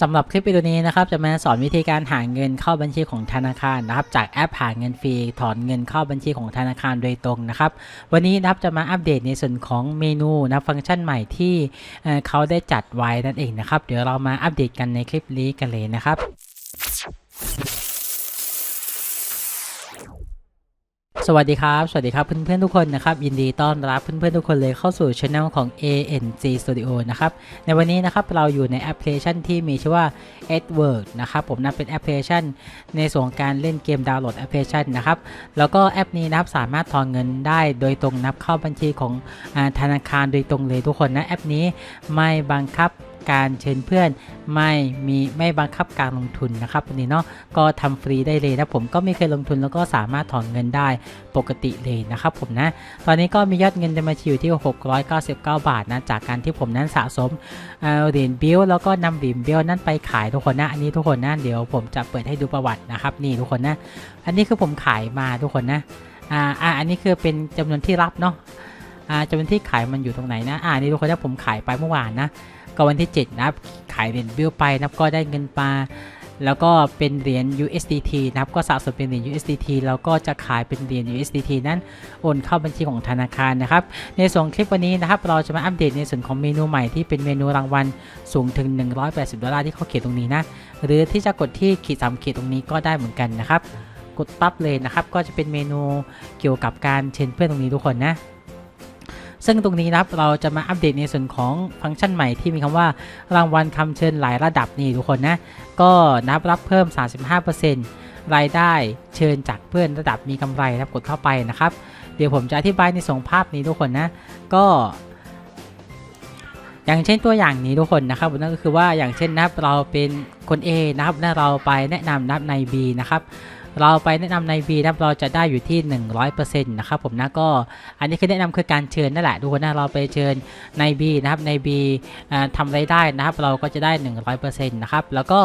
สำหรับคลิปวิดีโอนี้นะครับจะมาสอนวิธีการหาเงินเข้าบัญชีของธนาคารนะครับ จากแอปหาเงินฟรีถอนเงินเข้าบัญชีของธนาคารโดยตรงนะครับ วันนี้นะครับจะมาอัปเดตในส่วนของเมนูนะฟังก์ชันใหม่ที่เอ่อเขาได้จัดไว้นั่นเองนะครับ เดี๋ยวเรามาอัปเดตกันในคลิปนี้กันเลยนะครับ สวัสดีครับ สวัสดีครับเพื่อนๆทุกคนนะครับ ยินดีต้อนรับเพื่อนๆทุกคนเลยเข้าสู่ช anel ของ ANG Studio นะครับ ในวันนี้นะครับเราอยู่ในแอปพลิเคชันที่มีชื่อว่า Edward นะครับผมนะเป็นแอปพลิเคชัน ในส่วนของการเล่นเกมดาวน์โหลดแอปพลิเคชันนะครับ แล้วก็แอปนี้นะครับสามารถถอนเงินได้โดยตรงนับเข้าบัญชีของอธนาคารโดยตรงเลยทุกคนนะแอปนี้ไม่บังคับ การเชิญเพื่อนไม่มีไม่บังคับการลงทุนนะครับวันนี้เนาะก็ทำฟรีได้เลยนะผมก็ไม่เคยลงทุนแล้วก็สามารถถอนเงินได้ปกติเลยนะครับผมนะ ตอนนี้ก็มียอดเงินในบัญชีอยู่ที่ 699 บาทนะจากการที่ผมนั้นสะสมเหรียญบิลแล้วก็นำเหรียญบิลนั้นไปขายทุกคนนะอันนี้ทุกคนนะเดี๋ยวผมจะเปิดให้ดูประวัตินะครับนี่ทุกคนนะ อันนี้คือผมขายมาทุกคนนะอ่าอ่าอันนี้คือเป็นจำนวนที่รับเนาะอ่าจำนวนที่ขายมันอยู่ตรงไหนนะอ่านี่ทุกคนนะผมขายไปเมื่อวานนะ ก็วันที่ 7 นะครับ ขายเหรียญบิลไปนะครับก็ได้เงินมาแล้วก็เป็นเหรียญ USDT นะครับ ก็สะสมเป็นเหรียญ USDT แล้วก็จะขายเป็นเหรียญ USDT นั้นโอนเข้าบัญชีของธนาคารนะครับ ในส่วนคลิปวันนี้นะครับ เราจะมาอัปเดตในส่วนของเมนูใหม่ที่เป็นเมนูรางวัลสูงถึง 180 ดอลลาร์ที่เขาเขียนตรงนี้นะ หรือที่จะกดที่ขีดสามขีดตรงนี้ก็ได้เหมือนกันนะครับ กดปั๊บเลยนะครับ ก็จะเป็นเมนูเกี่ยวกับการเชิญเพื่อนตรงนี้ทุกคนนะ ซึ่งตรงนี้นะครับเราจะมาอัปเดตในส่วนของฟังก์ชันใหม่ที่มีคำว่ารางวัลคำเชิญหลายระดับนี่ทุกคนนะ ก็นับรับเพิ่ม 35%รายได้เชิญจากเพื่อนระดับมีกำไรนะครับกดเข้าไปนะครับ เดี๋ยวผมจะอธิบายในส่งภาพนี้ทุกคนนะ ก็อย่างเช่นตัวอย่างนี้ทุกคนนะครับนั่นก็คือว่าอย่างเช่นนับเราเป็นคน A นะครับแล้วเราไปแนะนำนับใน B นะครับ เราไปแนะนำใน B นะครับเราจะได้อยู่ที่ 100%นะครับผมนะก็อันนี้คือแนะนำคือการเชิญนั่นแหละทุกคนนะเราไปเชิญใน B นะครับใน B อ่าทำไรายได้นะครับ เราก็จะได้ 100%นะครับแล้วก็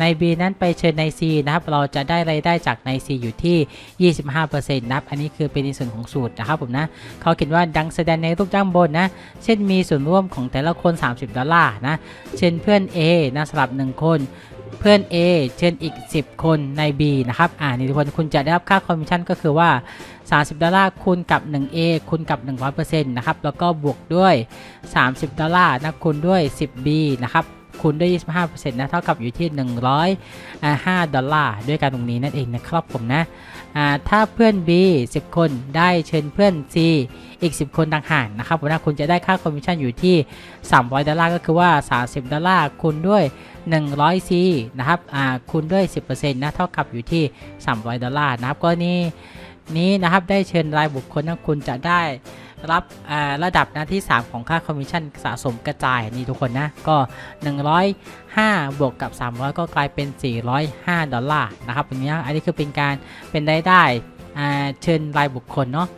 ใน B นั้นไปเชิญใน C นะครับเราจะได้รายได้จากใน C อยู่ที่ 25%นะครับอันนี้คือเป็นในส่วนของสูตรนะครับผมนะเขาเขียนว่าดังแสดงในรูปด้านบนนะเช่นมีส่วนร่วมของแต่ละคน 30 ดอลลาร์นะเช่นเพื่อน A นะสลับ 1 คน เพื่อน A เชิญอีก 10 คนใน B นะครับ อ่านี่ทุกคนคุณจะได้รับค่าคอมมิชชั่นก็คือว่า 30 ดอลลาร์คูณกับ 1A คูณกับ 100%นะครับ แล้วก็บวกด้วย 30 ดอลลาร์นะคูณด้วย 10B นะครับ คูณด้วย 25%นะเท่ากับอยู่ที่ 105 ดอลลาร์ด้วยกันตรงนี้นั่นเองนะครับผมนะถ้าเพื่อน B 10 คนได้เชิญเพื่อน C อีก 10 คนต่างหากนะครับผมนะคุณจะได้ค่าคอมมิชชั่นอยู่ที่ 300 ดอลลาร์ก็คือว่า 30 ดอลลาร์คูณด้วย100 C นะครับคูณด้วย 10%นะเท่ากับอยู่ที่ 300 ดอลลาร์นะครับก็นี่นี้นะครับได้เชิญรายบุคคลนะคุณจะได้ รับระดับนะที่ 3 ของค่าคอมมิชชั่นสะสมกระจายนี่ทุกคนนะ ก็ 105 บวกกับ 300 ก็กลายเป็น 405 ดอลลาร์นะครับอันนี้อันนี้คือเป็นการเป็นได้ได้เชิญรายบุคคลเนาะ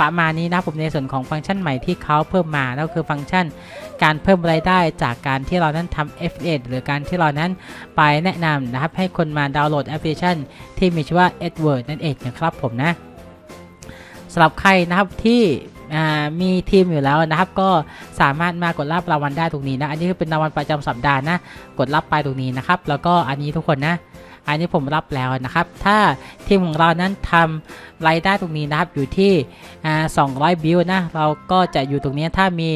ประมาณนี้นะครับผมในส่วนของฟังก์ชันใหม่ที่เขาเพิ่มมาแล้วคือฟังก์ชันการเพิ่มรายได้จากการที่เรานั้นทำ F1 หรือการที่เรานั้นไปแนะนำนะครับให้คนมาดาวน์โหลดแอปพลิเคชันที่มีชื่อว่า Edward นั่นเองนะครับผมนะ สำหรับใครนะครับที่มีทีมอยู่แล้วนะครับ ก็สามารถมากดรับรางวัลได้ตรงนี้นะ อันนี้คือเป็นรางวัลประจำสัปดาห์นะ กดรับไปตรงนี้นะครับ แล้วก็อันนี้ทุกคนนะ อันนี้ผมรับแล้วนะครับ ถ้าทีมของเรานั้นทำรายได้ตรงนี้นะครับอยู่ที่อ่า200 บิลนะ เราก็จะอยู่ตรงนี้ถ้ามี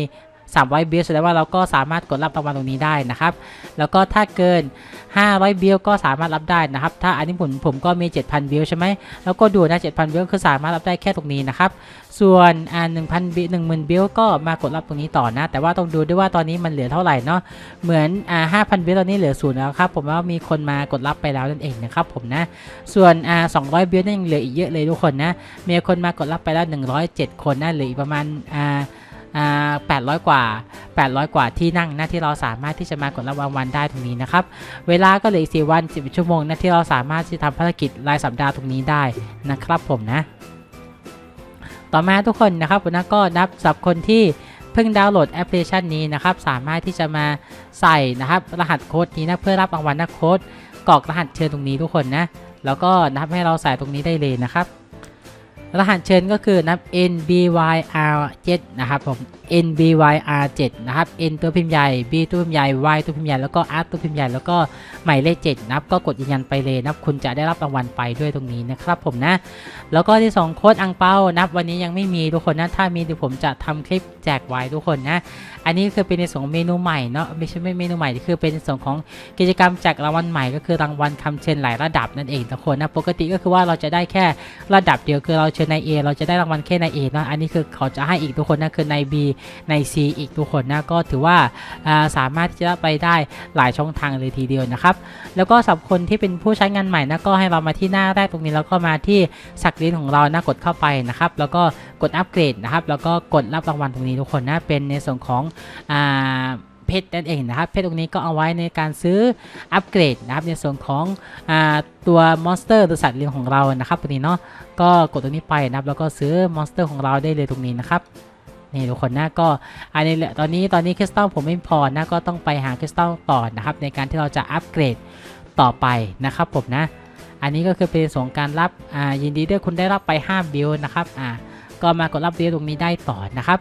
300 บิลแสดงว่าเราก็สามารถกดรับรางวัลตรงนี้ได้นะครับ แล้วก็ถ้าเกิน 500 บิลก็สามารถรับได้นะครับ ถ้าอันนี้ผมผมก็มี 7,000 บิลใช่ไหมแล้วก็ดูนะ7,000 บิลคือสามารถรับได้แค่ตรงนี้นะครับ ส่วนอ่า1,000 บิล10,000 บิลก็มากดรับตรงนี้ต่อนะ แต่ว่าต้องดูด้วยว่าตอนนี้มันเหลือเท่าไหร่เนาะ เหมือนอ่า5,000 บิลตอนนี้เหลือศูนย์แล้วครับ ผมว่ามีคนมากดรับไปแล้วนั่นเองนะครับผมนะ ส่วนอ่า200 บิลนั่นยังเหลืออีกเยอะเลยทุกคนนะ มีคนมากดรับไปแล้ว 107 คนนะเหลืออีกประมาณอ่าอ่า 800 กว่า 800 กว่าที่นั่งนะที่เราสามารถที่จะมากดรับรางวัลได้ตรงนี้นะครับ เวลาก็เหลืออีก4วัน10ชั่วโมงนะที่เราสามารถที่จะทำภารกิจรายสัปดาห์ตรงนี้ได้นะครับผมนะ ต่อมาทุกคนนะครับผมนะก็นับสับคนที่เพิ่งดาวน์โหลดแอปพลิเคชันนี้นะครับ สามารถที่จะมาใส่นะครับ รหัสโค้ดนี้นะเพื่อรับรางวัลนะโค้ดกรอกรหัสเชิญตรงนี้ทุกคนนะ แล้วก็นับให้เราใส่ตรงนี้ได้เลยนะครับ รหัสเชิญก็คือนับ NBYR7 นะครับผม NBYR7 นะครับ N ตัวพิมพ์ใหญ่ B ตัวพิมพ์ใหญ่ Y ตัวพิมพ์ใหญ่ แล้วก็ R ตัวพิมพ์ใหญ่ แล้วก็หมายเลข7นะครับ ก็กดยืนยันไปเลยนะครับ คุณจะได้รับรางวัลไปด้วยตรงนี้นะครับผมนะ แล้วก็ที่ 2 โค้ดอังเปานะครับวันนี้ยังไม่มีทุกคนนะ ถ้ามีเดี๋ยวผมจะทำคลิปแจกไว้ทุกคนนะ อันนี้คือเป็นในส่วนของเมนูใหม่เนาะ ไม่ใช่ไม่เมนูใหม่ คือเป็นในส่วนของกิจกรรมแจกรางวัลใหม่ ก็คือรางวัลคำเชิญหลายระดับนั่นเองทุกคนนะ ปกติก็คือว่าเราจะได้แค่ระดับเดียวคือเราเชิญใน A เราจะได้รางวัลแค่ใน A เนาะอันนี้คือเขาจะให้อีกทุกคนนะคือใน B ใน C อีกทุกคนนะก็ถือว่าอ่าสามารถที่จะไปได้หลายช่องทางเลยทีเดียวนะครับ แล้วก็สำหรับคนที่เป็นผู้ใช้งานใหม่นะก็ให้เรามาที่หน้าแรกตรงนี้แล้วก็มาที่สักลิ้นของเรานะกดเข้าไปนะครับ แล้วก็กดอัปเกรดนะครับ แล้วก็กดรับรางวัลตรงนี้ทุกคนนะเป็นในส่วนของอ่า เพชรนั่นเองนะครับ เพชรตรงนี้ก็เอาไว้ในการซื้ออัปเกรดนะครับในส่วนของอตัวมอนสเตอร์หรือสัตว์เลี้ยงของเรานะครับตรงนี้เนาะก็กดตรงนี้ไปนะครับแล้วก็ซื้อมอนสเตอร์ของเราได้เลยตรงนี้นะครับนี่ทุกคนนะก็อันนี้แหละตอนนี้ตอนนี้คริสตัลผมไม่พอนะก็ต้องไปหาคริสตัลต่อนะครับในการที่เราจะอัปเกรดต่อไปนะครับผมนะ อันนี้ก็คือเป็นส่วนของการรับอ่ายินดีด้วยคุณได้รับไป5บิลนะครับอ่าก็มากดรับบิลตรงนี้ได้ต่อนะครับ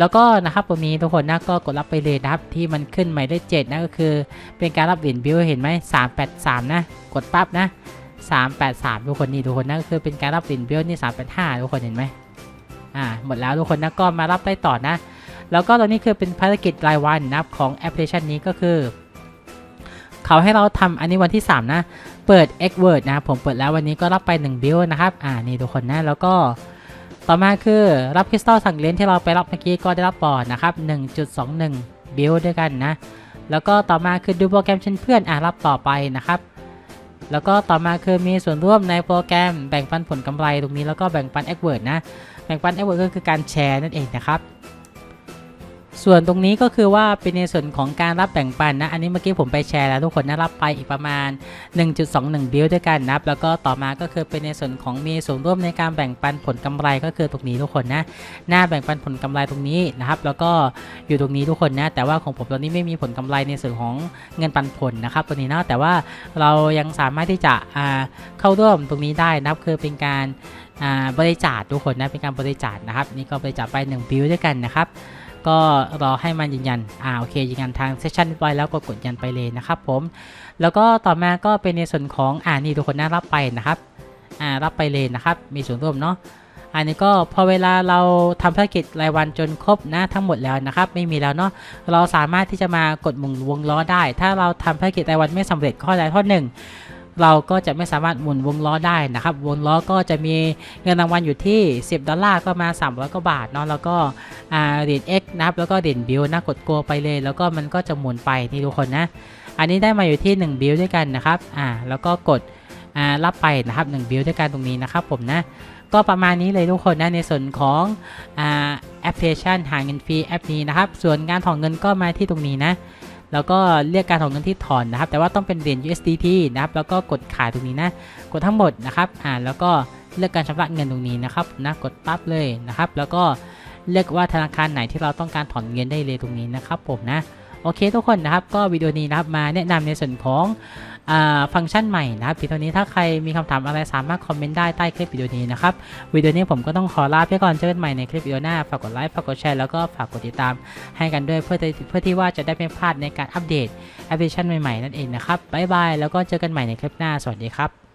แล้วก็นะครับตรงนี้ทุกคนนะก็กดรับไปเลยนะครับที่มันขึ้นหมายเลขเจ็ดนะก็คือ เป็นการรับเหรียญบิลเห็นไหม383นะกดปั๊บนะ383ทุกคนนี่ทุกคนนะก็คือเป็นการรับเหรียญบิลนี่385ทุกคนเห็นไหมอ่าหมดแล้วทุกคนนะก็มารับได้ต่อนะ แล้วก็ตอนนี้คือเป็นภารกิจรายวันนะครับของแอปพลิเคชันนี้ก็คือเขาให้เราทำอันนี้วันที่ 3 นะ เปิด X Word นะครับผมเปิดแล้ววันนี้ก็รับไป 1 บิลนะครับ อ่า นี่ทุกคนนะ แล้วก็ ต่อมาคือรับคริสตัลสั่งเลนที่เราไปรับเมื่อกี้ก็ได้รับบอร์ดนะครับ 1.21 บิลด้วยกันนะ แล้วก็ต่อมาคือดูโปรแกรมเช่นเพื่อนอ่ารับต่อไปนะครับ แล้วก็ต่อมาคือมีส่วนร่วมในโปรแกรมแบ่งปันผลกำไรตรงนี้แล้วก็แบ่งปันแอคเวิร์ดนะ แบ่งปันแอคเวิร์ดก็คือการแชร์นั่นเองนะครับ ส่วนตรงนี้ก็คือว่าเป็นในส่วนของการรับแบ่งปันนะ อันนี้เมื่อกี้ผมไปแชร์แล้วทุกคนนะรับไปอีกประมาณ 1.21 บิลด้วยกันนะแล้วก็ต่อมาก็คือเป็นในส่วนของมีส่วนร่วมในการแบ่งปันผลกำไรก็คือตรงนี้ทุกคนนะหน้าแบ่งปันผลกำไรตรงนี้นะครับ แล้วก็อยู่ตรงนี้ทุกคนนะ แต่ว่าของผมตอนนี้ไม่มีผลกำไรในส่วนของเงินปันผลนะครับตัวนี้นะแต่ว่าเรายังสามารถที่จะเข้าร่วมตรงนี้ได้นะครับคือเป็นการบริจาคทุกคนนะเป็นการบริจาคนะครับนี่ก็บริจาคไป1บิลด้วยกันนะครับ ก็รอให้มันยืนยัน อ่าโอเคยืนยันทางเซสชันเรียบร้แล้วก็กดยันไปเลยนะครับผมแล้วก็ต่อมาก็เป็นในส่วนของอ่านี่ทุกคนน่ารับไปนะครับอ่ารับไปเลยนะครับ มีส่วนร่วมเนาะอันนี้ก็พอเวลาเราทำภารกิจรายวันจนครบนะทั้งหมดแล้วนะครับ ไม่มีแล้วเนาะเราสามารถที่จะมากดมุนวงล้อได้ ถ้าเราทำภารกิจรายวันไม่สำเร็จข้อใดข้อหนึ่ง เราก็จะไม่สามารถหมุนวงล้อได้นะครับ วงล้อก็จะมีเงินรางวัลอยู่ที่ 10 ดอลลาร์ก็มา 300กว่าบาทเนาะแล้วก็เหรียญ X นะครับแล้วก็เหรียญบิลนะกดโกไปเลย แล้วก็มันก็จะหมุนไปนี่ทุกคนนะ อันนี้ได้มาอยู่ที่ 1 บิลด้วยกันนะครับอ่าแล้วก็กดรับไปนะครับ1บิลด้วยกันตรงนี้นะครับผมนะก็ประมาณนี้เลยทุกคนนะในส่วนของอแอปพลิเคชันหาเงินฟรีแอปนี้นะครับ ส่วนการถอนเงินก็มาที่ตรงนี้นะ แล้วก็เรียกการถอนเงินที่ถอนนะครับ แต่ว่าต้องเป็นเหรียญ USDT นะครับ แล้วก็กดขายตรงนี้นะ กดทั้งหมดนะครับ อ่า แล้วก็เลือกการชำระเงินตรงนี้นะครับ นะ กดปั๊บเลยนะครับ แล้วก็เลือกว่าธนาคารไหนที่เราต้องการถอนเงินได้เลยตรงนี้นะครับผมนะ โอเคทุกคนนะครับ ก็วิดีโอนี้นะครับมาแนะนำในส่วนของ ฟังก์ชันใหม่นะครับทีนี้ถ้าใครมีคำถามอะไรสามารถคอมเมนต์ได้ใต้คลิปวิดีโอนี้นะครับวิดีโอนี้ผมก็ต้องขอลาไปก่อนเจอกันใหม่ในคลิปวิดีโอหน้าฝากกดไลค์ฝากกดแชร์แล้วก็ฝากกดติดตามให้กันด้วยเพื่อเพื่อที่ว่าจะได้ไม่พลาดในการอัปเดตแอปพลิเคชันใหม่ๆนั่นเองนะครับบ๊ายบายแล้วก็เจอกันใหม่ในคลิปหน้าสวัสดีครับ